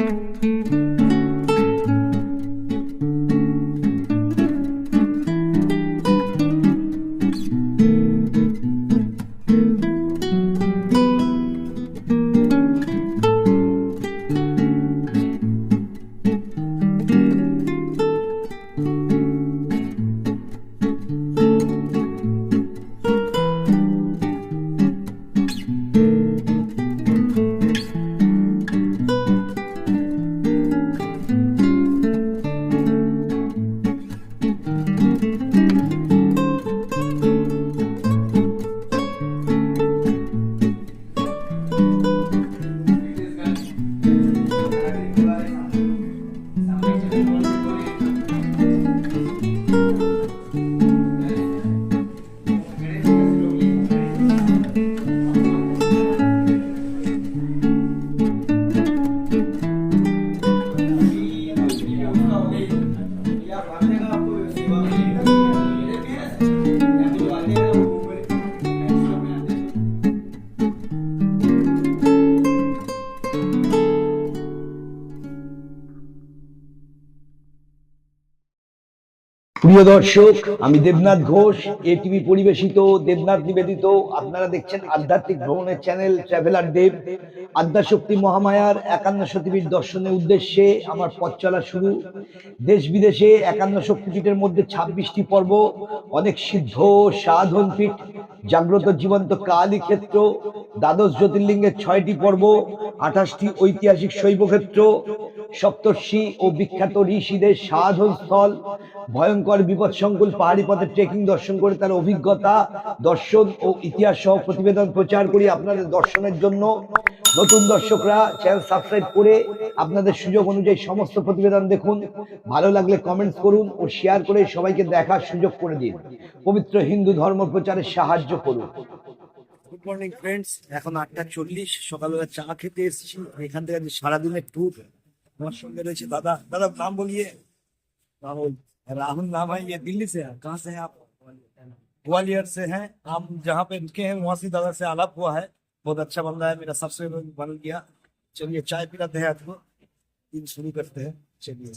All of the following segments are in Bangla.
Música প্রিয় দর্শক, আমি দেবনাথ ঘোষ এ টিভি পরিবেশিত, দেবনাথ নিবেদিত। আপনারা দেখছেন আধ্যাত্মিক ভ্রমণের চ্যানেল ট্রাভেলার দেব আদ্যাশক্তি মহামায়ার, একান্ন শক্তিপীঠ দর্শনের উদ্দেশ্যে আমার পথ চলা শুরু। দেশ বিদেশে একান্ন শক্তিপীঠের মধ্যে ছাব্বিশটি পর্ব, অনেক সিদ্ধ, সাধন পীঠ জাগ্রত জীবন্ত কালী ক্ষেত্র, দ্বাদশ জ্যোতির্লিঙ্গের ছয়টি পর্ব, আঠাশটি ঐতিহাসিক শৈব ক্ষেত্র সপ্তর্ষি ও বিখ্যাত ঋষিদের সাধন স্থল, ভয়ঙ্কর বিপদসংকুল পাহাড়ি পথে ট্রেকিং দর্শন করে তার অভিজ্ঞতা, দর্শন ও ইতিহাস সহ প্রতিবেদন প্রচার করি আপনাদের দর্শনের জন্য। নতুন দর্শকরা চ্যানেল সাবস্ক্রাইব করে আপনাদের সুযোগ অনুযায়ী সমস্ত প্রতিবেদন দেখুন ভালো লাগলে কমেন্টস করুন ও শেয়ার করে সবাইকে দেখার সুযোগ করে দিন পবিত্র হিন্দু ধর্ম প্রচারে সাহায্য করুন গুড মর্নিং ফ্রেন্ডস এখন আটটা চল্লিশ সকালবেলা চা খেতে এসেছি এখান থেকে আজকে সারাদিনের ট্যুর আমার সঙ্গে রয়েছে দাদা দাদা नाम बोलिए राहुल राहुल नाम है ये दिल्ली से है कहाँ से हैं आप ग्वालियर से हैं हम जहाँ पे रुके हैं वहाँ से दादा से आलाप हुआ है बहुत अच्छा बंदा है, मेरा सबसे बन गया चलिए, चाय पिलाते हैं आपको। दिन शुरू करते हैं। चलिए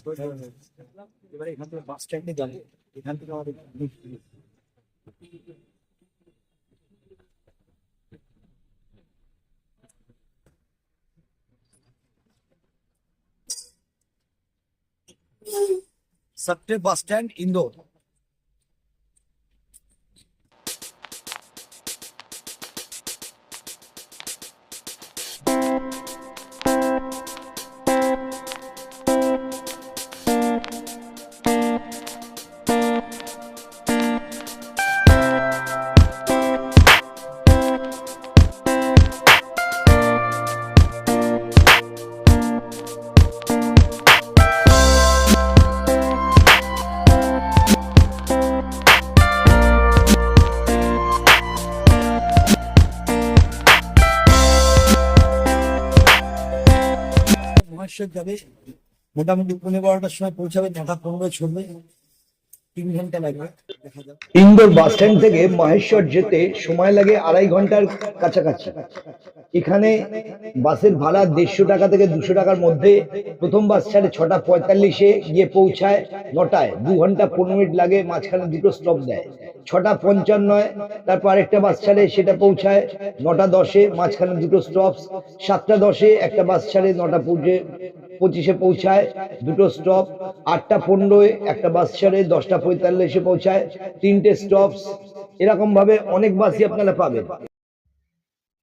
सत्य बस स्टैंड इंदौर। মহেশ্বর যাবে। মোটামুটি পনেরো বারোটার সময় পৌঁছাবে নটা পনেরো ছড়বে ইন্দোর বাস স্ট্যান্ড থেকে মহেশ্বর যেতে সময় লাগে আড়াই ঘণ্টার কাছাকাছি। এখানে বাসের ভাড়া দেড়শো টাকা থেকে দুশো টাকার মধ্যে প্রথম বাস ছাড়ে ছটা পঁয়তাল্লিশে গিয়ে পৌঁছায় নটায়। দু ঘণ্টা পনেরো মিনিট লাগে, মাঝখানে দুটো স্টপ দেয়। ছটা পঞ্চান্নয় তারপর আরেকটা বাস ছাড়ে সেটা পৌঁছায় নটা দশে, মাঝখানে দুটো স্টপ সাতটা দশে একটা বাস ছাড়ে নটা পৌঁছে পঁচিশে পৌঁছায়, দুটো স্টপ আটটা পনেরোয়, একটা বাস ছাড়ে, দশটা পঁয়তাল্লিশে পৌঁছায়, তিনটে স্টপস এরকম ভাবে অনেক বাসই আপনারা পাবেন।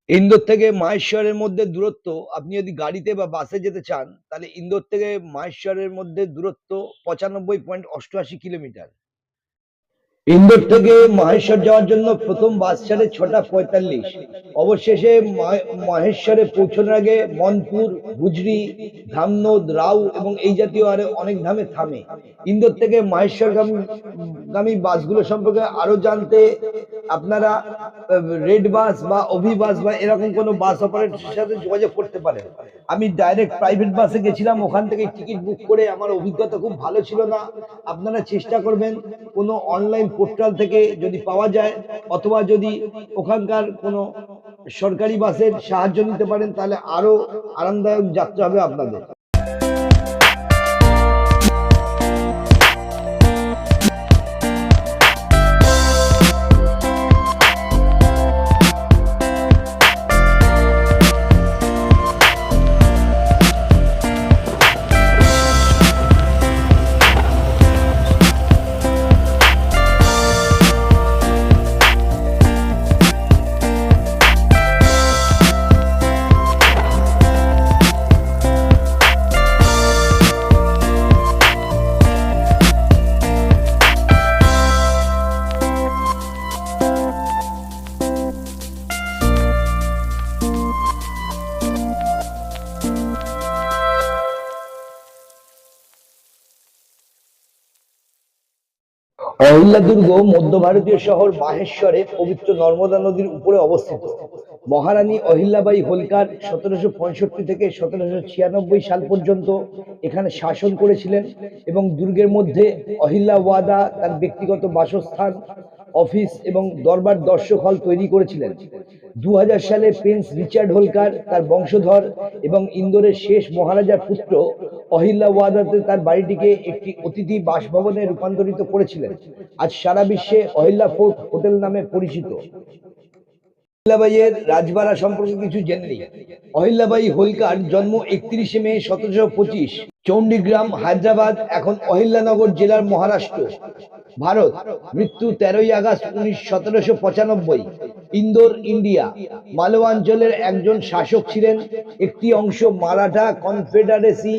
ইন্দোর থেকে মাহেশ্বরের মধ্যে দূরত্ব, আপনি যদি গাড়িতে বা বাসে যেতে চান, তাহলে ইন্দোর থেকে মাহেশ্বরের মধ্যে দূরত্ব পঁচানব্বই পয়েন্ট অষ্টআশি কিলোমিটার। ইন্দোর থেকে মাহেশ্বর যাওয়ার জন্য প্রথম বাস ছাড়ে ছটা পঁয়তাল্লিশ। অবশেষে মাহেশ্বরে পৌঁছানোর আগে মনপুর গুজরি ধামনোদ, রাউ এবং এই জাতীয় আরও অনেক ধামে থামে। ইন্দোর থেকে মাহেশ্বর গামী বাসগুলো সম্পর্কে আরও জানতে আপনারা রেড বাস বা অভি বাস বা এরকম কোনো বাস অপারেটরের সাথে যোগাযোগ করতে পারেন। আমি ডাইরেক্ট প্রাইভেট বাসে গেছিলাম, ওখান থেকে টিকিট বুক করে আমার অভিজ্ঞতা খুব ভালো ছিল না। আপনারা চেষ্টা করবেন কোনো অনলাইন পোর্টাল থেকে যদি পাওয়া যায়, অথবা যদি ওখানকার কোনো সরকারি বাসের সাহায্য নিতে পারেন, তাহলে আরও আরামদায়ক যাত্রা হবে আপনাদের। অহিল্লা দুর্গ মধ্য ভারতীয় শহর মাহেশ্বরে পবিত্র নর্মদা নদীর উপরে অবস্থিত। মহারানী অহিল্লাবাই হোলকার সতেরোশো পঁয়ষট্টি থেকে সতেরোশো ছিয়ানব্বই সাল পর্যন্ত এখানে শাসন করেছিলেন এবং দুর্গের মধ্যে অহিল্লা ওয়াদা তার ব্যক্তিগত বাসস্থান অফিস এবং দরবার দর্শক হল তৈরি করেছিলেন। দু সালে প্রিন্স রিচার্ড হোলকার তার বংশধর এবং ইন্দোরের শেষ মহারাজার পুত্র অহিল্যা ওয়াদাতে তার বাড়িটিকে একটি অতিথি বাসভবনে রূপান্তরিত করেছিলেন। আজ সারা বিশ্বে অহিল্যা ফোর্ট হোটেল নামে পরিচিত। অহিল্যাবাইয়ের রাজবাড়া সম্পর্কে কিছু জেনে নিই। অহিল্যাবাই হোলকার জন্ম একত্রিশে মে সতেরোশো পঁচিশ। চণ্ডীগ্রাম, হায়দ্রাবাদ, এখন অহিল্যানগর জেলার মহারাষ্ট্র। ভারত মৃত্যু তেরোই আগস্ট উনিশ সতেরোশো পঁচানব্বই। ইন্দোর, ইন্ডিয়া। মালওয়া অঞ্চলের একজন শাসক ছিলেন। একটি অংশ মারাঠা কনফেডারেসি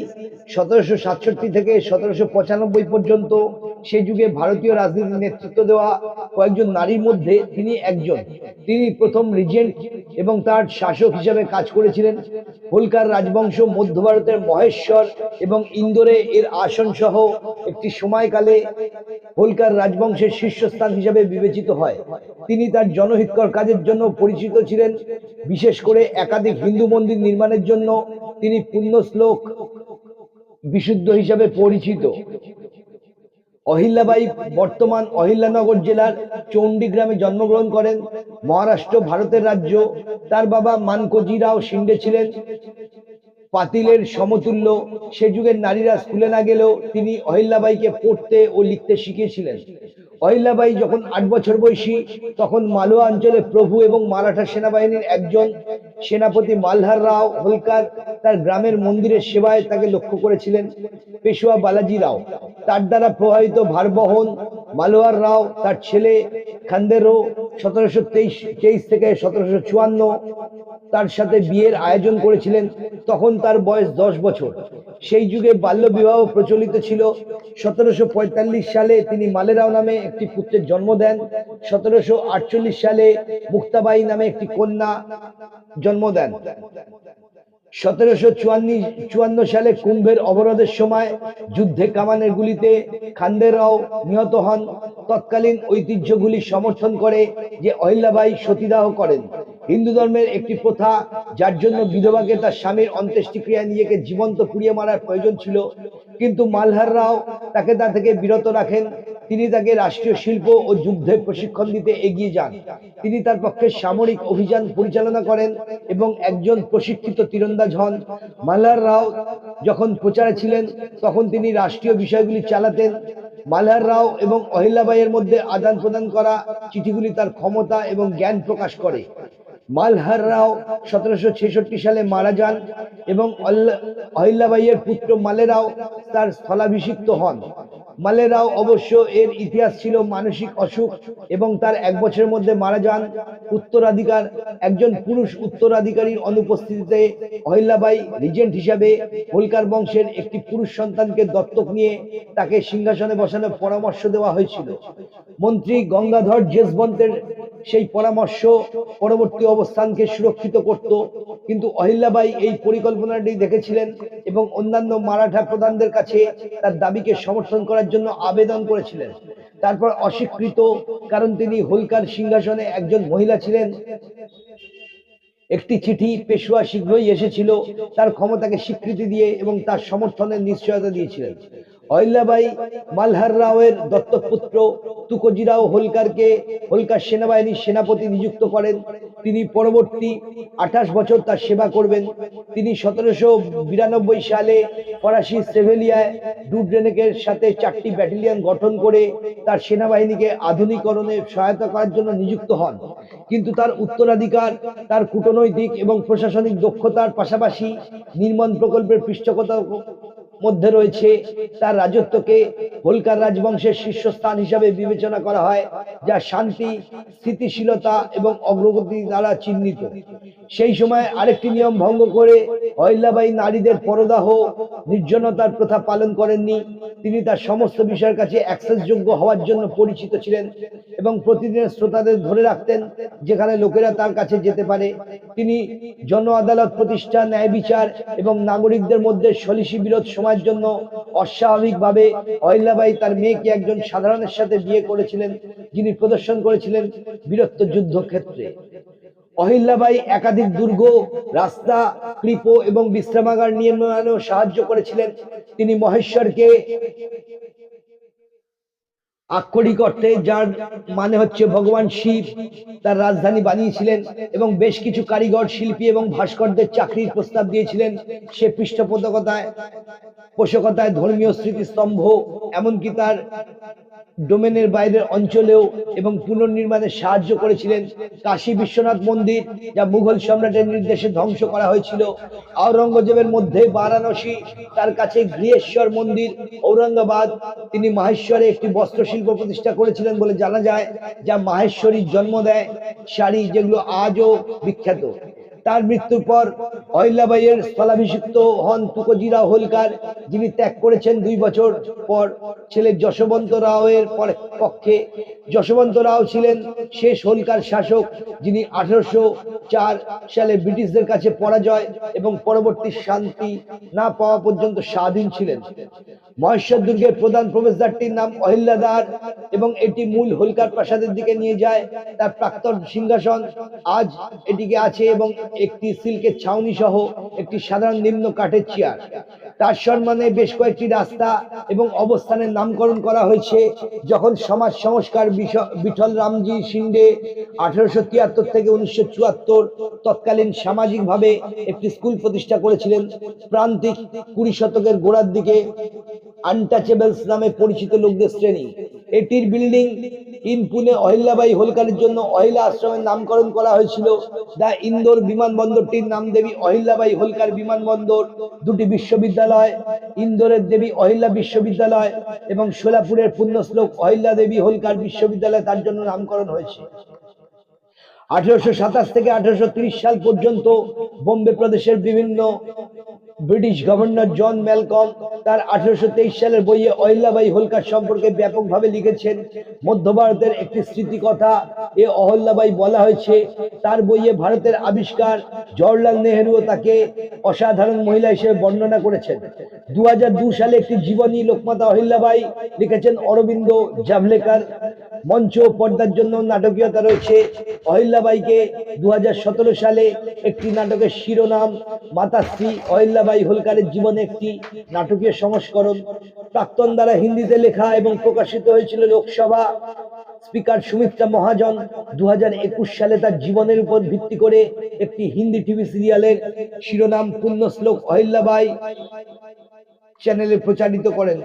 সতেরোশো সাতষট্টি থেকে সতেরোশো পঁচানব্বই পর্যন্ত। সে যুগে ভারতীয় রাজনীতির নেতৃত্ব দেওয়া কয়েকজন নারীর মধ্যে তিনি একজন। তিনি প্রথম রিজেন্ট এবং তার শাসক হিসাবে কাজ করেছিলেন। হোলকার রাজবংশ, মধ্য ভারতের মহেশ্বর এবং ইন্দোরে এর আসন সহ একটি সময়কালে হোলকার রাজবংশের শীর্ষস্থান হিসাবে বিবেচিত হয়। তিনি তার জনহিতকর কাজের জন্য পরিচিত ছিলেন। বিশেষ করে একাধিক হিন্দু মন্দির নির্মাণের জন্য তিনি পুণ্যশ্লোক বিশুদ্ধ হিসাবে পরিচিত। অহিল্যাবাই বর্তমান অহিল্যানগর জেলার চণ্ডীগ্রামে জন্মগ্রহণ করেন। মহারাষ্ট্র, ভারতের রাজ্য। তার বাবা মানকোজিরাও শিন্ডে ছিলেন। পাতিলের সমতুল্য। সে যুগের নারীরা স্কুলে না গেলেও তিনি অহিল্যাবাইকে পড়তে ও লিখতে শিখিয়েছিলেন। অহিল্যাবাই যখন আট বছর বয়সী, তখন মালওয়া অঞ্চলে প্রভু এবং মারাঠা সেনাবাহিনীর একজন সেনাপতি মালহার রাও হোলকার তার গ্রামের মন্দিরের সেবায় তাকে লক্ষ্য করেছিলেন পেশোয়া বালাজি রাও। তার দ্বারা প্রভাবিত ভারবহন মালোয়ার রাও, তার ছেলে খান্দেরো সতেরোশো তেইশ তেইশ থেকে সতেরোশো চুয়ান্ন, তার সাথে বিয়ের আয়োজন করেছিলেন তখন তার বয়স দশ বছর। সেই যুগে বাল্য বিবাহ প্রচলিত ছিল। সতেরোশো পঁয়তাল্লিশ সালে তিনি মালেরাও নামে একটি পুত্রের জন্ম দেন। সতেরোশো আটচল্লিশ সালে মুক্তাবাই নামে একটি কন্যা জন্ম দেন। সতেরোশো চুয়ান্ন সালে কুম্ভের অবরোধের সময় যুদ্ধে কামানের গুলিতে খান্দেরাও নিহত হন। তৎকালীন ঐতিহ্যগুলি সমর্থন করে যে অহিল্যাবাই সতীদাহ করেন। হিন্দু ধর্মের একটি প্রথা, যার জন্য বিধবাকে তার স্বামীর অন্ত্যেষ্টিক্রিয়া নিজেকে জীবন্ত পুড়িয়ে মারার প্রয়োজন ছিল। কিন্তু মালহার রাও তাকে তা থেকে বিরত রাখেন। তিনি তাকে রাষ্ট্রীয় শিল্প ও যুদ্ধে প্রশিক্ষণ দিতে এগিয়ে যান। তিনি তার পক্ষে সামরিক অভিযান পরিচালনা করেন এবং একজন প্রশিক্ষিত তীরন্দাজ হন। মালহার রাও যখন প্রচারে ছিলেন, তখন তিনি রাষ্ট্রীয় বিষয়গুলি চালাতেন। মালহার রাও এবং অহিল্যাবাইয়ের মধ্যে আদান প্রদান করা চিঠিগুলি তার ক্ষমতা এবং জ্ঞান প্রকাশ করে। মালহার রাও সতেরোশো ছেষট্টি সালে মারা যান এবং অহিল্যাবাইয়ের পুত্র মালেরাও তার স্থলাভিষিক্ত হন। মালেরাও অবশ্য এর ইতিহাস ছিল মানসিক অসুখ এবং তার এক বছরের মধ্যে মারা যান। উত্তরাধিকার, একজন পুরুষ উত্তরাধিকারীর অনুপস্থিতিতে অহিল্লাবাই রিজেন্ট হিসাবে হোলকার বংশের একটি পুরুষ সন্তানকে দত্তক নিয়ে তাকে সিংহাসনে বসানোর পরামর্শ দেওয়া হয়েছিল। মন্ত্রী গঙ্গাধর জেসবন্তের সেই পরামর্শ পরবর্তী অবস্থানকে সুরক্ষিত করত। কিন্তু অহিল্যাবাই এই পরিকল্পনাটি দেখেছিলেন এবং অন্যান্য মারাঠা প্রধানদের কাছে তার দাবিকে সমর্থন করার জন্য আবেদন করেছিলেন। তারপর অস্বীকৃত কারণ তিনি হোলকার সিংহাসনে একজন মহিলা ছিলেন। একটি চিঠি পেশোয়া শীঘ্রই এসেছিল, তার ক্ষমতাকে স্বীকৃতি দিয়ে এবং তার সমর্থনের নিশ্চয়তা দিয়েছিলেন। অহিল্যাবাই মালহার রাওয়ের দত্তক পুত্র তুকোজিরাও হোলকারকে হোলকার সেনাবাহিনীর সেনাপতি নিযুক্ত করেন। তিনি পরবর্তী আঠাশ বছর তার সেবা করবেন। তিনি সতেরোশো বিরানব্বই সালে ফরাসি সেভেলিয়ায় ডুড্রেনেকের সাথে চারটি ব্যাটালিয়ন গঠন করে তার সেনাবাহিনীকে আধুনিকরণে সহায়তা করার জন্য নিযুক্ত হন। কিন্তু তার উত্তরাধিকার, তার কূটনৈতিক এবং প্রশাসনিক দক্ষতার পাশাপাশি নির্মাণ প্রকল্পের পৃষ্ঠপোষকতা মধ্যে রয়েছে, তার রাজত্বকে হোলকার রাজবংশের শীর্ষস্থান হিসাবে বিবেচনা করা হয়, যা শান্তি, স্থিতিশীলতা এবং অগ্রগতি দ্বারা চিহ্নিত। সেই সময় আরেকটি নিয়ম ভঙ্গ করে অহিল্যাবাই নারীদের পরদাহ, নির্জনতার প্রথা পালন করেননি। তিনি তার সমস্ত বিষয়ের কাছে অ্যাক্সেসযোগ্য হওয়ার জন্য পরিচিত ছিলেন এবং প্রতিদিন শ্রোতাদের ধরে রাখতেন, যেখানে লোকেরা তার কাছে যেতে পারে। তিনি জন আদালত প্রতিষ্ঠা, ন্যায় বিচার এবং নাগরিকদের মধ্যে সলিসি বিরোধ সময় সময়ের জন্য অস্বাভাবিকভাবে অহিল্যাবাই তার মেয়েকে একজন সাধারণের সাথে বিয়ে করেছিলেন, যিনি প্রদর্শন করেছিলেন বীরত্ব যুদ্ধ ক্ষেত্রে অহিল্যাবাই একাধিক দুর্গ, রাস্তা, কৃপ এবং বিশ্রামাগার নির্মাণেও সাহায্য করেছিলেন। তিনি মহেশ্বরকে আক্ষরিক অর্থে যার মানে হচ্ছে ভগবান শিব, তার রাজধানী বানিয়েছিলেন এবং বেশ কিছু কারিগর, শিল্পী এবং ভাস্করদের চাকরির প্রস্তাব দিয়েছিলেন। সে পৃষ্ঠপোষকতায়, পোষকতায় ধর্মীয় স্মৃতিস্তম্ভ, এমনকি তার ডোমেনের বাইরের অঞ্চলেও এবং পুনর্নির্মাণে সাহায্য করেছিলেন কাশী বিশ্বনাথ মন্দির, যা মুঘল সম্রাটের নির্দেশে ধ্বংস করা হয়েছিল। আওরঙ্গজেবের মধ্যে বারাণসী, তার কাছে গৃহেশ্বর মন্দির, ঔরঙ্গাবাদ। তিনি মাহেশ্বরে একটি বস্ত্রশিল্প প্রতিষ্ঠা করেছিলেন বলে জানা যায়, যা মাহেশ্বরীর জন্ম দেয়। শাড়ি যেগুলো আজও বিখ্যাত। তার মৃত্যুর পর অহিল্যাবাইয়ের স্থলাভিষিক্ত হন তুকজিরা হোলকার, যিনি ত্যাগ করেছেন দুই বছর পর। ছেলে যশবন্ত রাওয়ের পক্ষে। যশবন্ত রাও ছিলেন শেষ হোলকার শাসক, যিনি আঠারোশো চার সালে ব্রিটিশদের কাছে পরাজয় এবং পরবর্তী শান্তি না পাওয়া পর্যন্ত স্বাধীন ছিলেন। মহেশ্বর দুর্গের প্রধান প্রবেশদ্বারটির নাম অহিল্যাদ্বার এবং এটি মূল হোলকার প্রাসাদের দিকে নিয়ে যায়। তার প্রাক্তন সিংহাসন আজ এটিকে আছে এবং একটি সিল্কের ছাউনি সহ একটি সাধারণ নিম্ন কাঠের চেয়ার। তার সম্মানে বেশ কয়েকটি রাস্তা এবং অবস্থানের নামকরণ করা হয়েছে, যখন সমাজ সংস্কার বিঠল রামজি শিন্ডে আঠারোশো তিয়াত্তর থেকে উনিশশো চুয়াত্তর তৎকালীন সামাজিকভাবে একটি স্কুল প্রতিষ্ঠা করেছিলেন। প্রান্তিক কুড়ি শতকের গোড়ার দিকে আনটাচেবলস নামে পরিচিত লোকদের শ্রেণি। এটির বিল্ডিং ইন পুনে অহিল্যাবাই হোলকারের জন্য অহিলা আশ্রমের নামকরণ করা হয়েছিল। দা ইন্দোর বিমানবন্দরটির নাম দেবী অহিল্যাবাই হোলকার বিমানবন্দর। দুটি বিশ্ববিদ্যালয়, ইন্দোরের দেবী অহিল্যা বিশ্ববিদ্যালয় এবং সোলাপুরের পুণ্যশ্লোক অহিল্যা দেবী হোলকার বিশ্ববিদ্যালয় তার জন্য নামকরণ হয়েছে। আঠারোশো সাতাশ থেকে আঠারোশো সাল পর্যন্ত বোম্বে প্রদেশের বিভিন্ন ব্রিটিশ গভর্নর জন ম্যালকম তার আঠারোশো সালের বইয়ে অহিল্যাবাই হোলকার সম্পর্কে ব্যাপকভাবে লিখেছেন। মধ্য ভারতের একটি স্মৃতিকথা এ অহল্যাবাই বলা হয়েছে। তার বইয়ে ভারতের আবিষ্কার জওহরলাল নেহেরুও তাকে অসাধারণ মহিলা হিসেবে বর্ণনা করেছেন। দুই হাজার দুই সালে একটি জীবনী লোকমাতা অহিল্যাবাই লিখেছেন অরবিন্দ জাভলেকার। মঞ্চ পর্দার জন্য নাটকীয়তা রয়েছে। অহিল্যাবাইকে দুহাজার সতেরো সালে একটি নাটকের শিরোনাম মাতাশ্রী অহিল্যাবাই হোলকারের জীবনে একটি নাটকীয় সংস্করণ। প্রাক্তন দ্বারা হিন্দিতে লেখা এবং প্রকাশিত হয়েছিল লোকসভা। স্পিকার সুমিত্রা মহাজন দু একুশ সালে তার জীবনের উপর ভিত্তি করে একটি হিন্দি টিভি সিরিয়ালের শিরোনাম, পুণ্যশ্লোক অহিল্যাবাই চ্যানেলে প্রচারিত করেন।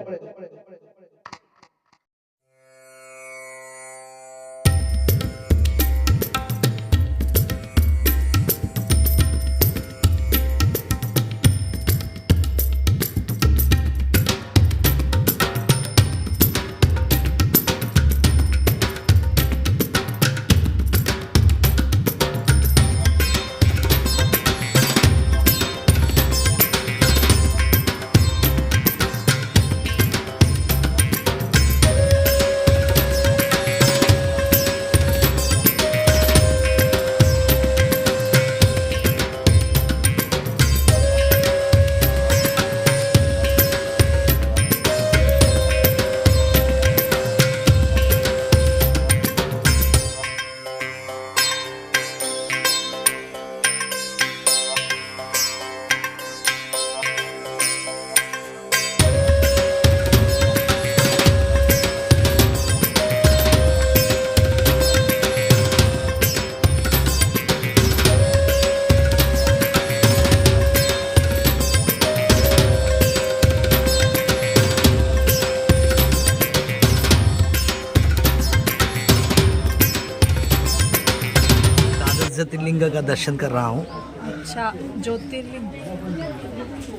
ज्योतिर्लिंग का दर्शन कर रहा हूँ अच्छा ज्योतिर्लिंग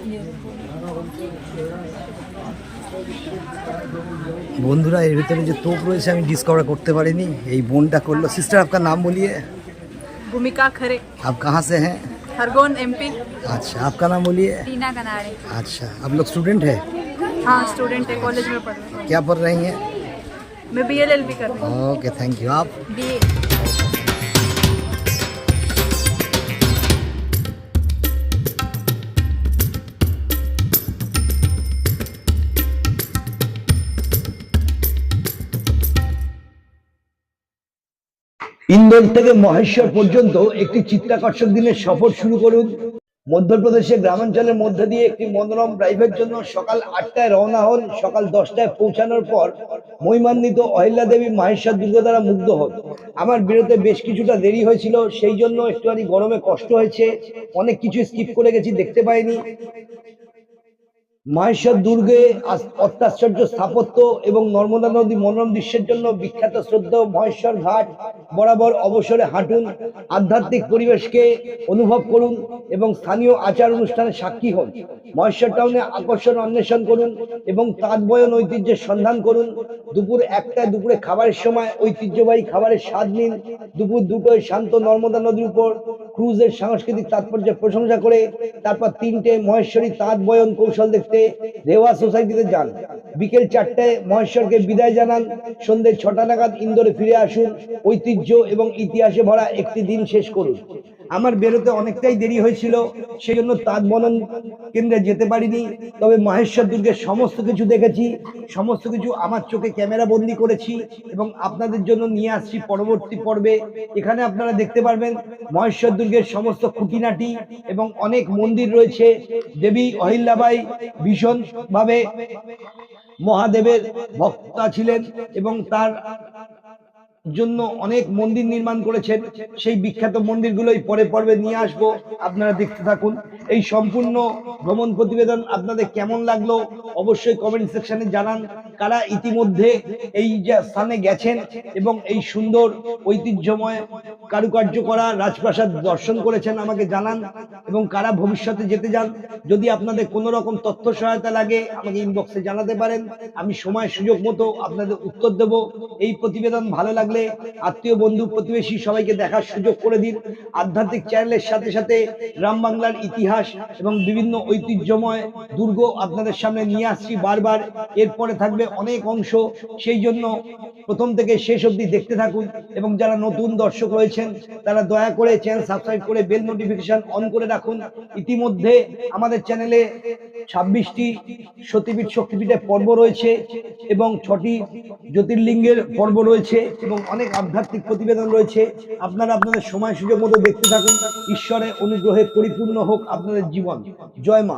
ये বন্ধুরা এর ভিতরে যে তোপ রয়েছে আমি ডিসকভার করতে পারিনি এই বোনটা করলো সিস্টার आपका नाम बोलिए भूमिका खरे आप कहाँ से हैं हरगोन एमपी अच्छा आपका नाम बोलिए टीना कनाड़े अच्छा आप लोग स्टूडेंट है हाँ स्टूडेंट है कॉलेज में पढ़ रही क्या पढ़ रही हैं हूँ मैं बी एल एल बी कर रही ओके थैंक यू आप हूँ बी ইন্দোর থেকে মহেশ্বর পর্যন্ত একটি চিত্তাকর্ষক দিনের সফর শুরু করুন। মধ্যপ্রদেশে গ্রামাঞ্চলের মধ্যে দিয়ে একটি মনোরম ড্রাইভের জন্য সকাল আটটায় রওনা হন। সকাল দশটায় পৌঁছানোর পর মহিমান্বিত অহিল্যা দেবী মাহেশ্বর দুর্গ দ্বারা মুগ্ধ হন। আমার বেরোতে বেশ কিছুটা দেরি হয়েছিল, সেই জন্য একটুখানি গরমে কষ্ট হয়েছে। অনেক কিছু স্কিপ করে গেছি, দেখতে পাইনি। মাহেশ্বর দুর্গে অত্যাশ্চর্য স্থাপত্য এবং নর্মদা নদী মনোরম দৃশ্যের জন্য বিখ্যাত শ্রদ্ধেয় মহেশ্বর ঘাট বরাবর অবসরে হাঁটুন, আধ্যাত্মিক পরিবেশকে অনুভব করুন এবং স্থানীয় আচার অনুষ্ঠানের সাক্ষী হন। মহেশ্বর টাউনে আকর্ষণ অন্বেষণ করুন এবং তাঁতবয়ন ঐতিহ্যের সন্ধান করুন। দুপুর একটায় দুপুরে খাবারের সময় ঐতিহ্যবাহী খাবারের স্বাদ নিন। দুপুর দুটোয় শান্ত নর্মদা নদীর উপর ক্রুজের সাংস্কৃতিক তাৎপর্যের প্রশংসা করে তারপর তিনটে মহেশ্বরী তাঁত বয়ন কৌশল দেখতে রেওয়া সোসাইটিতে যান। বিকেল চারটায় মহেশ্বরকে বিদায় জানান। সন্ধ্যে ছটা নাগাদ ইন্দোরে ফিরে আসুন। ঐতিহ্য এবং ইতিহাসে ভরা একটি দিন শেষ করুন। আমার বেরোতে অনেকটাই দেরি হয়েছিল সেই জন্য তাঁত বনন কেন্দ্রে যেতে পারিনি। তবে মহেশ্বর দুর্গের সমস্ত কিছু দেখেছি, সমস্ত কিছু আমার চোখে ক্যামেরা বন্দি করেছি এবং আপনাদের জন্য নিয়ে আসছি পরবর্তী পর্বে। এখানে আপনারা দেখতে পারবেন মহেশ্বর দুর্গের সমস্ত খুঁটিনাটি এবং অনেক মন্দির রয়েছে। দেবী অহিল্যাবাই ভীষণভাবে মহাদেবের ভক্তা ছিলেন এবং তার জন্য অনেক মন্দির নির্মাণ করেছেন। সেই বিখ্যাত মন্দিরগুলোই পরে পর্বে নিয়ে আসব। আপনারা দেখতে থাকুন। এই সম্পূর্ণ ভ্রমণ প্রতিবেদন আপনাদের কেমন লাগল অবশ্যই কমেন্ট সেকশনে জানান। কারা ইতিমধ্যে এই যে স্থানে গেছেন এবং এই সুন্দর ঐতিহ্যময় কারুকার্য করা রাজপ্রাসাদ দর্শন করেছেন আমাকে জানান এবং কারা ভবিষ্যতে যেতে যান, যদি আপনাদের কোনো রকম তথ্য সহায়তা লাগে আমাকে ইনবক্সে জানাতে পারেন, আমি সময় সুযোগ মতো আপনাদের উত্তর দেব। এই প্রতিবেদন ভালো লাগলে আত্মীয়, বন্ধু, প্রতিবেশী সবাইকে দেখার সুযোগ করে দিন। আধ্যাত্মিক চ্যানেলের সাথে সাথে গ্রাম বাংলার ইতিহাস এবং বিভিন্ন ঐতিহ্যময় দুর্গ আপনাদের সামনে নিয়ে আসছি বারবার। এরপরে থাকবে অনেক অংশ সেই জন্য প্রথম থেকে শেষ অবধি দেখতে থাকুন এবং যারা নতুন দর্শক রয়েছেন, তারা দয়া করে চ্যানেল সাবস্ক্রাইব করে বেল নোটিফিকেশন অন করে রাখুন। ইতিমধ্যে আমাদের চ্যানেলে ছাব্বিশটি সতীপীঠ শক্তিপীঠের পর্ব রয়েছে এবং ছটি জ্যোতির্লিঙ্গের পর্ব রয়েছে এবং অনেক আধ্যাত্মিক প্রতিবেদন রয়েছে। আপনারা আপনাদের সময় সুযোগ মতো দেখতে থাকুন। ঈশ্বরের অনুগ্রহে পরিপূর্ণ হোক আপনাদের জীবন। জয় মা।